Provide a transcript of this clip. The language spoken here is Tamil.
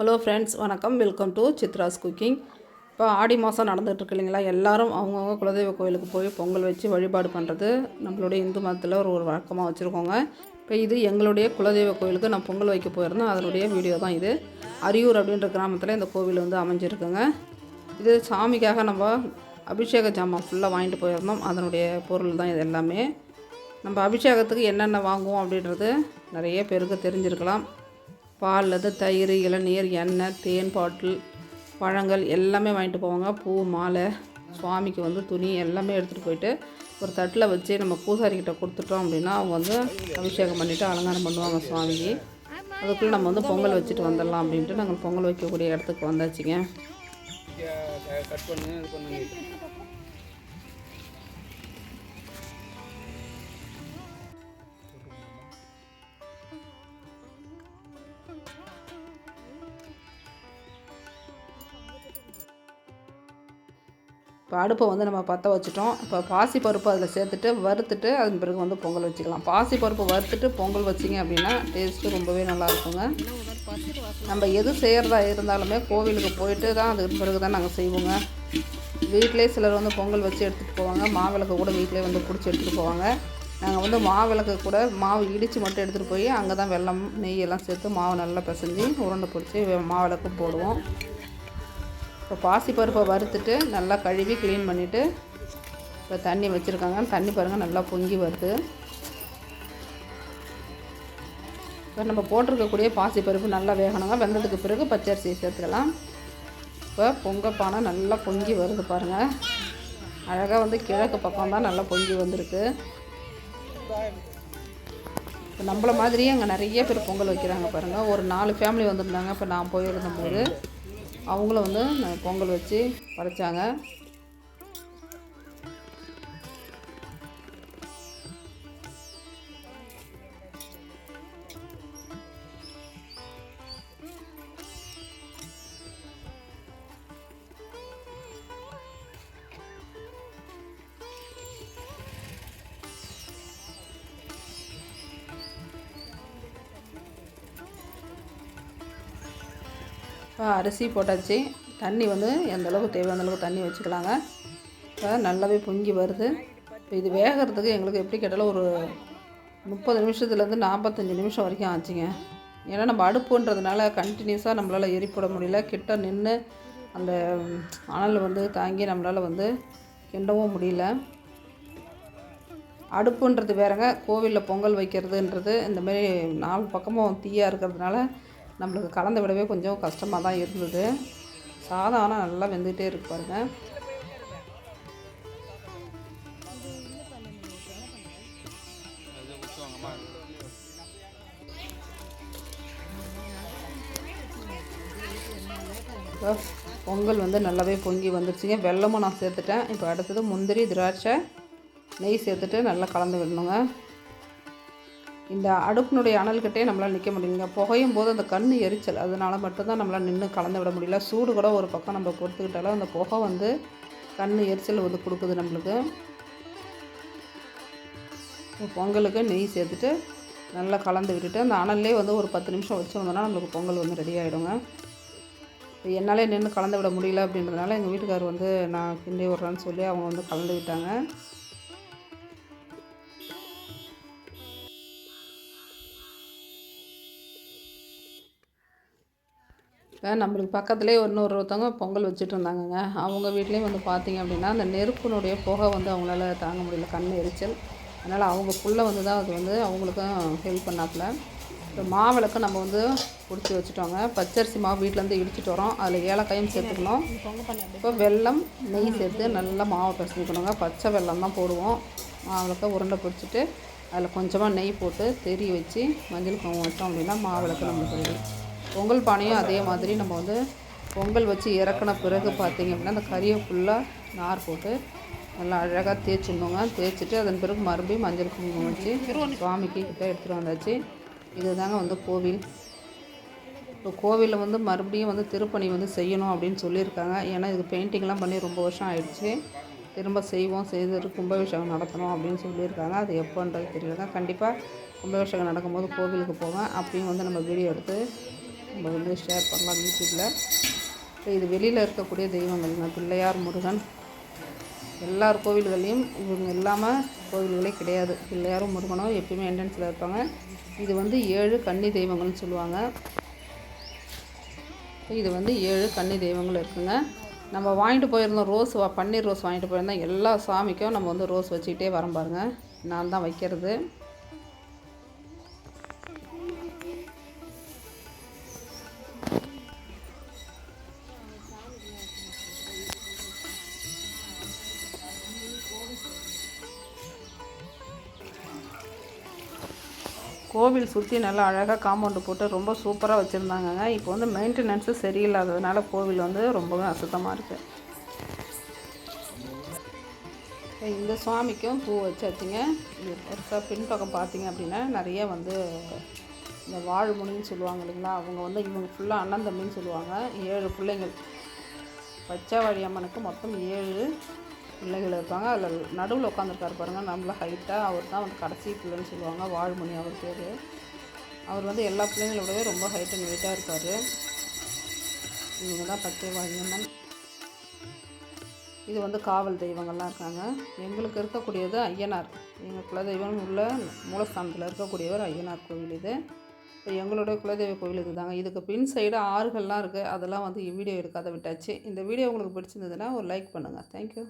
ஹலோ ஃப்ரெண்ட்ஸ் வணக்கம். வெல்கம் டு சித்ராஸ் குக்கிங் இப்போ ஆடி மாதம் நடந்துகிட்ருக்கு இல்லைங்களா? எல்லோரும் அவங்கவுங்க குலதெய்வ கோயிலுக்கு போய் பொங்கல் வச்சு வழிபாடு பண்ணுறது நம்மளுடைய இந்து மதத்தில் ஒரு ஒரு வழக்கமாக வச்சுருக்கோங்க. இப்போ இது எங்களுடைய குலதெய்வ கோயிலுக்கு நான் பொங்கல் வைக்க போயிருந்தேன். அதனுடைய வீடியோ தான் இது. அரியூர் அப்படின்ற கிராமத்தில் இந்த கோவில் வந்து அமைஞ்சிருக்குங்க. இது சாமிக்காக நம்ம அபிஷேக ஜாமான் ஃபுல்லாக வாங்கிட்டு போயிருந்தோம். அதனுடைய பொருள் தான் இது எல்லாமே. நம்ம அபிஷேகத்துக்கு என்னென்ன வாங்குவோம் அப்படின்றது நிறைய பேருக்கு தெரிஞ்சிருக்கலாம். பால் அது தயிர் இளநீர் எண்ணெய் தேன் பாட்டில் பழங்கள் எல்லாமே வாங்கிட்டு போவாங்க. பூ மாலை சுவாமிக்கு வந்து துணி எல்லாமே எடுத்துகிட்டு போயிட்டு ஒரு தட்டில் வச்சு நம்ம பூசாரிக்கிட்ட கொடுத்துட்டோம் அப்படின்னா அவங்க வந்து அபிஷேகம் பண்ணிவிட்டு அலங்காரம் பண்ணுவாங்க சுவாமிக்கு. அதுக்குள்ளே நம்ம வந்து பொங்கல் வச்சுட்டு வந்துடலாம் அப்படின்ட்டு நாங்கள் பொங்கல் வைக்கக்கூடிய இடத்துக்கு வந்தாச்சுங்க. இப்போ அடுப்பை வந்து நம்ம பற்ற வச்சுட்டோம். இப்போ பாசி பருப்பு அதில் சேர்த்துட்டு வறுத்துட்டு அதன் பிறகு வந்து பொங்கல் வச்சுக்கலாம். பாசி பருப்பு வறுத்துட்டு பொங்கல் வச்சிங்க அப்படின்னா டேஸ்ட்டு ரொம்பவே நல்லா இருக்குங்க. நம்ம எது செய்கிறதா இருந்தாலுமே கோவிலுக்கு போயிட்டு தான் அதுக்கு பிறகு தான் நாங்கள் செய்வோங்க. வீட்டிலே சிலர் வந்து பொங்கல் வச்சு எடுத்துகிட்டு போவாங்க. மாவிளக்கு கூட வீட்டிலே வந்து பிடிச்சி எடுத்துகிட்டு போவாங்க. நாங்கள் வந்து மாவிளக்கு கூட மாவு இடித்து மட்டும் எடுத்துகிட்டு போய் அங்கே தான் வெள்ளம் நெய் எல்லாம் சேர்த்து மாவு நல்லா பிசைஞ்சு உருண்டை பிடிச்சி மாவிளக்கு போடுவோம். இப்போ பாசிப்பருப்பை வறுத்துட்டு நல்லா கழுவி க்ளீன் பண்ணிவிட்டு இப்போ தண்ணி வச்சுருக்காங்க. தண்ணி பாருங்கள் நல்லா பொங்கி வருது. இப்போ நம்ம போட்டிருக்கக்கூடிய பாசிப்பருப்பு நல்லா வேகணுங்க. வெந்ததுக்கு பிறகு பச்சரிசி சேர்த்துக்கலாம். இப்போ பொங்க பானை நல்லா பொங்கி வருது பாருங்கள் அழகாக வந்து கிழக்கு பக்கம் தான் நல்லா பொங்கி வந்திருக்கு. இப்போ நம்மள மாதிரியே அங்கே நிறைய பேர் பொங்கல் வைக்கிறாங்க பாருங்கள் ஒரு நாலு ஃபேமிலி வந்திருந்தாங்க. இப்போ நான் போயிருந்தபோது அவங்களும் வந்து பொங்கல் வச்சு படைச்சாங்க. இப்போ அரிசி போட்டாச்சு. தண்ணி வந்து எந்தளவுக்கு தேவையான அளவுக்கு தண்ணி வச்சுக்கலாங்க. இப்போ நல்லாவே பொங்கி வருது. இப்போ இது வேகிறதுக்கு எங்களுக்கு எப்படி கேட்டாலும் ஒரு முப்பது நிமிஷத்துலேருந்து நாற்பத்தஞ்சு நிமிஷம் வரைக்கும் ஆச்சுங்க. ஏன்னா நம்ம அடுப்புன்றதுனால கண்டினியூஸாக நம்மளால் எரிப்பட முடியல. கிட்ட நின்று அந்த அனல் வந்து தாங்கி நம்மளால் வந்து கிண்டவும் முடியல. அடுப்புன்றது வேறங்க. கோவிலில் பொங்கல் வைக்கிறதுன்றது இந்தமாரி நாலு பக்கமும் தீயாக இருக்கிறதுனால நம்மளுக்கு கலந்து விடவே கொஞ்சம் கஷ்டமாக தான் இருந்தது. சாதம் ஆனால் நல்லா வெந்துகிட்டே இருக்கு பாருங்கள் பொங்கல் வந்து நல்லாவே பொங்கி வந்துருச்சுங்க. வெள்ளமும் நான் சேர்த்துட்டேன். இப்போ அடுத்தது முந்திரி திராட்சை நெய் சேர்த்துட்டு நல்லா கலந்து விடணுங்க. இந்த அடுப்பினுடைய அனல்கிட்டே நம்மளால் நிற்க முடியலைங்க புகையும் போது அந்த கண் எரிச்சல். அதனால மட்டும்தான் நம்மளால் நின்று கலந்து விட முடியல. சூடு கூட ஒரு பக்கம் நம்ம கொடுத்துக்கிட்டாலும் அந்த புகை வந்து கண் எரிச்சல் வந்து கொடுக்குது நம்மளுக்கு. பொங்கலுக்கு நெய் சேர்த்துட்டு நல்லா கலந்து விட்டுட்டு அந்த அனல்லே வந்து ஒரு பத்து நிமிஷம் வச்சுருந்தோம்னா நம்மளுக்கு பொங்கல் வந்து ரெடி ஆகிடுங்க என்னாலே நின்று கலந்து விட முடியல அப்படின்றதுனால எங்கள் வீட்டுக்காரர் வந்து நான் கிண்டி விட்றேன்னு சொல்லி அவங்க வந்து கலந்து விட்டாங்க. இப்போ நம்மளுக்கு பக்கத்துலேயே இன்னொரு ஒருத்தவங்க பொங்கல் வச்சுட்டு இருந்தாங்கங்க அவங்க வீட்லேயும் வந்து பார்த்தீங்க அப்படின்னா அந்த நெருப்பினுடைய புகை வந்து அவங்களால தாங்க முடியல. கண் எரிச்சல். அதனால் அவங்க புள்ள வந்து தான் அது வந்து அவங்களுக்கும் ஹெல்ப் பண்ணாப்புல. இப்போ மாவிளக்கு நம்ம வந்து பிடிச்சி வச்சுட்டோங்க. பச்சரிசி மாவு வீட்டிலேருந்து இடிச்சிட்டு வரோம். அதில் ஏலக்காயும் சேர்த்துக்கணும். இப்போ வெல்லம் நெய் சேர்த்து நல்லா மாவை பிசைஞ்சுக்கணுங்க. பச்சை வெல்லம் தான் போடுவோம். மாவிளக்க உருண்டை பிடிச்சிட்டு அதில் கொஞ்சமாக நெய் போட்டு தெரிய வச்சு மஞ்சள் குங்குமம் வச்சோம் அப்படின்னா மாவிளக்கு நம்மளுக்கு. பொங்கல் பானையும் அதே மாதிரி நம்ம வந்து பொங்கல் வச்சு இறக்குன பிறகு பார்த்திங்க அப்படின்னா அந்த கறியை ஃபுல்லாக நார் போட்டு நல்லா அழகாக தேய்ச்சிடணுங்க. தேய்ச்சிட்டு அதன் பிறகு மறுபடியும் மஞ்சள் குங்குமம் வச்சு சுவாமிக்கு கிட்டே எடுத்துகிட்டு வந்தாச்சு. இதுதாங்க வந்து கோவில். இப்போ கோவிலில் வந்து மறுபடியும் வந்து திருப்பணி வந்து செய்யணும் அப்படின்னு சொல்லியிருக்காங்க. ஏன்னா இதுக்கு பெயிண்டிங்லாம் பண்ணி ரொம்ப வருஷம் ஆயிடுச்சு. திரும்ப செய்வோம் செய்து கும்பாபிஷேகம் நடத்தணும் அப்படின்னு சொல்லியிருக்காங்க. அது எப்போன்றது தெரியலங்க. கண்டிப்பாக கும்பாபிஷேகம் நடக்கும்போது கோவிலுக்கு போவேன் அப்பயும் வந்து நம்ம வீடியோ எடுத்து நம்ம வந்து ஷேர் பண்ணலாம் யூடியூப்பில் இது வெளியில் இருக்கக்கூடிய தெய்வங்கள்ங்க பிள்ளையார் முருகன். எல்லார் கோவில்கள்லையும் இவங்க இல்லாமல் கோவில்களே கிடையாது. பிள்ளையாரும் முருகனும் எப்பயுமே என்ட்ரன்ஸில் இருப்பாங்க. இது வந்து ஏழு கன்னி தெய்வங்கள்னு சொல்லுவாங்க. இது வந்து ஏழு கன்னி தெய்வங்கள் இருக்குங்க. நம்ம வாங்கிட்டு போயிருந்தோம் ரோஸ் பன்னீர் ரோஸ் வாங்கிட்டு போயிருந்தோம் எல்லா சாமிக்கும் நம்ம வந்து ரோஸ் வச்சுக்கிட்டே வரோம் பாருங்கள் நான் தான் வைக்கிறது. கோவில் சுற்றி நல்லா அழகாக காம்பவுண்டு போட்டு ரொம்ப சூப்பராக வச்சுருந்தாங்கங்க. இப்போ வந்து மெயின்டெனன்ஸு சரியில்லாததுனால கோவில் வந்து ரொம்பவே அசுத்தமாக இருக்குது இந்த சுவாமிக்கும் பூ வச்சாச்சுங்க. பெருசாக பின்பக்கம் பார்த்தீங்க அப்படின்னா நிறைய வந்து இந்த வாழ்முனின்னு சொல்லுவாங்க இல்லைங்களா? அவங்க வந்து இவங்க ஃபுல்லாக அண்ணன் தம்பின்னு சொல்லுவாங்க. ஏழு பிள்ளைங்கள் பச்சாவாடி அம்மனுக்கு மொத்தம் ஏழு. பிள்ளைகள் இருப்பாங்க. அதில் நடுவில் உட்காந்துருக்காரு பாருங்கள் நம்மள ஹைட்டாக அவர் தான் வந்து கடைசி பிள்ளைன்னு சொல்லுவாங்க. வாழ்மணி அவர் பேர். அவர் வந்து எல்லா பிள்ளைங்களை விடவே ரொம்ப ஹைட் அண்ட் வெயிட்டாக இருப்பார் இவங்க தான் பச்சைவாடி அம்மன் இது வந்து காவல் தெய்வங்கள்லாம் இருக்காங்க. எங்களுக்கு இருக்கக்கூடியது ஐயனார். எங்கள் குலதெய்வம் உள்ள மூலஸ்தானத்தில் இருக்கக்கூடியவர் ஐயனார் கோவில் இது. இப்போ எங்களுடைய குலதெய்வ கோவில் இதுதாங்க. இதுக்கு பின் சைடு ஆறுகள்லாம் இருக்குது அதெல்லாம் வந்து வீடியோ எடுக்காத விட்டாச்சு. இந்த வீடியோ உங்களுக்கு பிடிச்சிருந்ததுன்னா ஒரு லைக் பண்ணுங்கள் தேங்க்யூ